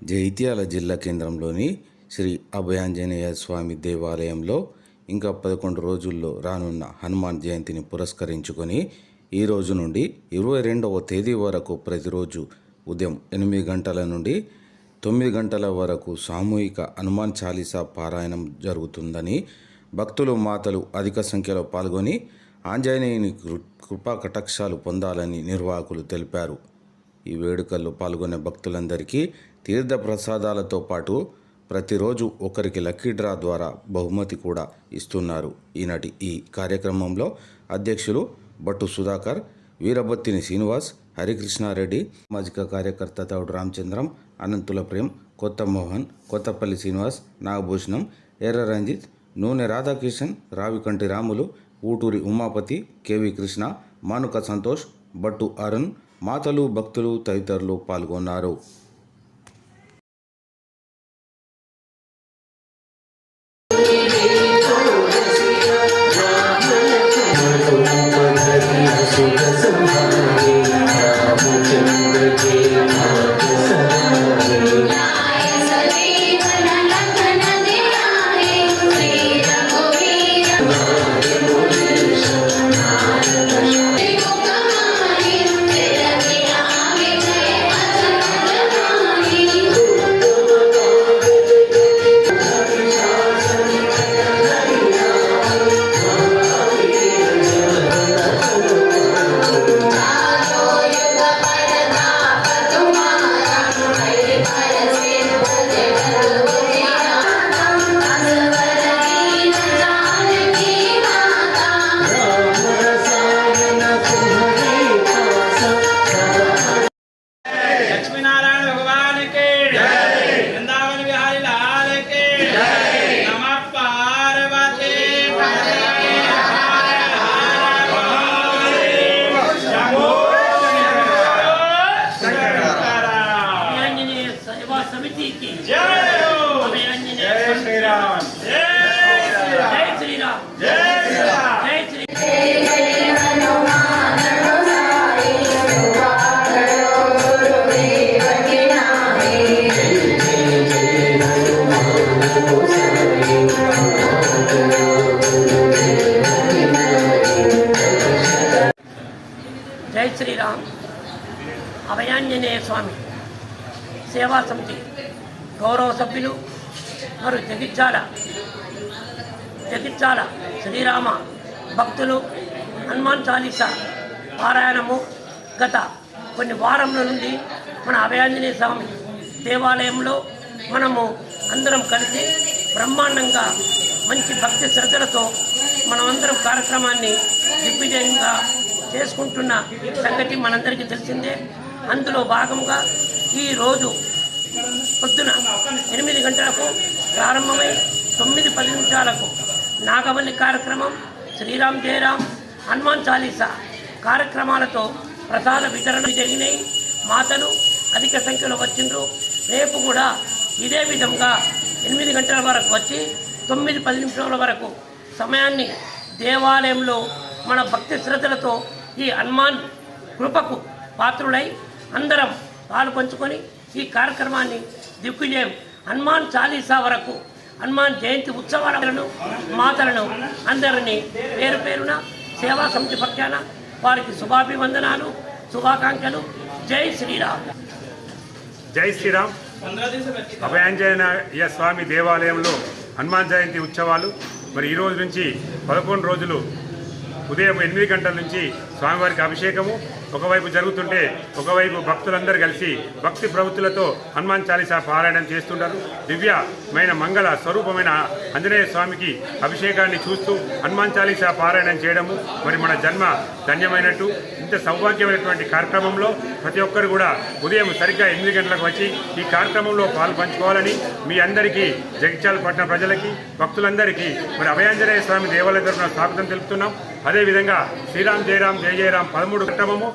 జైత్యాల జిల్లా కేంద్రంలోని శ్రీ అభయాంజనేయ స్వామి దేవాలయంలో ఇంకా పదకొండు రోజుల్లో రానున్న హనుమాన్ జయంతిని పురస్కరించుకొని ఈ రోజు నుండి ఇరవై రెండవ తేదీ వరకు ప్రతిరోజు ఉదయం ఎనిమిది గంటల నుండి తొమ్మిది గంటల వరకు సామూహిక హనుమాన్ చాలీసా పారాయణం జరుగుతుందని భక్తులు మాతలు అధిక సంఖ్యలో పాల్గొని ఆంజనేయుని కృ- కృపా కటాక్షాలు పొందాలని నిర్వాహకులు తెలిపారు. ఈ వేడుకల్లో పాల్గొనే భక్తులందరికీ తీర్థ ప్రసాదాలతో పాటు ప్రతిరోజు ఒకరికి లక్కీ డ్రా ద్వారా బహుమతి కూడా ఇస్తున్నారు. ఈనాటి ఈ కార్యక్రమంలో అధ్యక్షులు భట్టు సుధాకర్ వీరబత్తిని శ్రీనివాస్ హరికృష్ణారెడ్డి సామాజిక కార్యకర్త తౌడు రామచంద్రం అనంతుల ప్రేమ్ కొత్త మోహన్ కొత్తపల్లి శ్రీనివాస్ నాగభూషణం ఎర్ర రంజిత్ నూనె రాధాకిషన్ రావికంటి రాములు ఊటూరి ఉమాపతి కేవి కృష్ణ మానుక సంతోష్ భట్టు అరుణ్ మాతలు భక్తులు తదితరులు పాల్గొన్నారు. జై శ్రీరామ్. అభయాంజనేయ స్వామి. సేవా సమితి గౌరవ సభ్యులు మరియు జగిత్యాల. జగిత్యాల శ్రీరామ భక్తులు హనుమాన్ చాలీసా పారాయణము గత కొన్ని వారముల నుండి మన అభయాంజనేయ స్వామి దేవాలయంలో మనము అందరం కలిసి బ్రహ్మాండంగా మంచి భక్తి శ్రద్ధలతో మనమందరం కార్యక్రమాన్ని దిగ్విజయంగా చేసుకుంటున్న సంగతి మనందరికీ తెలిసిందే. అందులో భాగంగా ఈరోజు పొద్దున ఎనిమిది గంటలకు ప్రారంభమై తొమ్మిది పది నిమిషాలకు నాగవల్లి కార్యక్రమం శ్రీరామ్ జయరామ్ హనుమాన్ చాలీసా కార్యక్రమాలతో ప్రసాద వితరణ జరిగినాయి. మాతలు అధిక సంఖ్యలో వచ్చిండ్రు. రేపు కూడా ఇదే విధంగా ఎనిమిది గంటల వరకు వచ్చి తొమ్మిది పది నిమిషాల వరకు సమయాన్ని దేవాలయంలో మన భక్తి శ్రద్ధలతో ఈ హనుమాన్ కృపకు పాత్రులై అందరం పాలు పంచుకొని ఈ కార్యక్రమాన్ని దిక్కులేం హనుమాన్ చాలీసా వరకు హనుమాన్ జయంతి ఉత్సవాలను మాతలను అందరినీ పేరు పేరున సేవా సమితి పక్షాన వారికి శుభాభివందనాలు శుభాకాంక్షలు. జై శ్రీరామ్. జై శ్రీరామ్. అభయాంజనేయ స్వామి దేవాలయంలో హనుమాన్ జయంతి ఉత్సవాలు. మరి ఈ రోజు నుంచి పదకొండు రోజులు ఉదయం ఎనిమిది గంటల నుంచి స్వామివారికి అభిషేకము ఒకవైపు జరుగుతుంటే ఒకవైపు భక్తులందరూ కలిసి భక్తి ప్రవృత్తులతో హనుమాన్ చాలీసా పారాయణం చేస్తుంటారు. దివ్యమైన మంగళ స్వరూపమైన ఆంజనేయ స్వామికి అభిషేకాన్ని చూస్తూ హనుమాన్ చాలీసా పారాయణం చేయడము. మరి మన జన్మ ధన్యమైనట్టు ఇంత సౌభాగ్యమైనటువంటి కార్యక్రమంలో ప్రతి ఒక్కరు కూడా ఉదయం సరిగ్గా ఎనిమిది గంటలకు వచ్చి ఈ కార్యక్రమంలో పాలు పంచుకోవాలని మీ అందరికీ జగిత్యాల పట్టణ ప్రజలకి భక్తులందరికీ మరి అభయాంజనేయ స్వామి దేవాలయ తరఫున స్వాగతం తెలుపుతున్నాం. అదేవిధంగా శ్రీరామ్ జయరామ్ జయ జయరామ్ పదమూడు క్రమము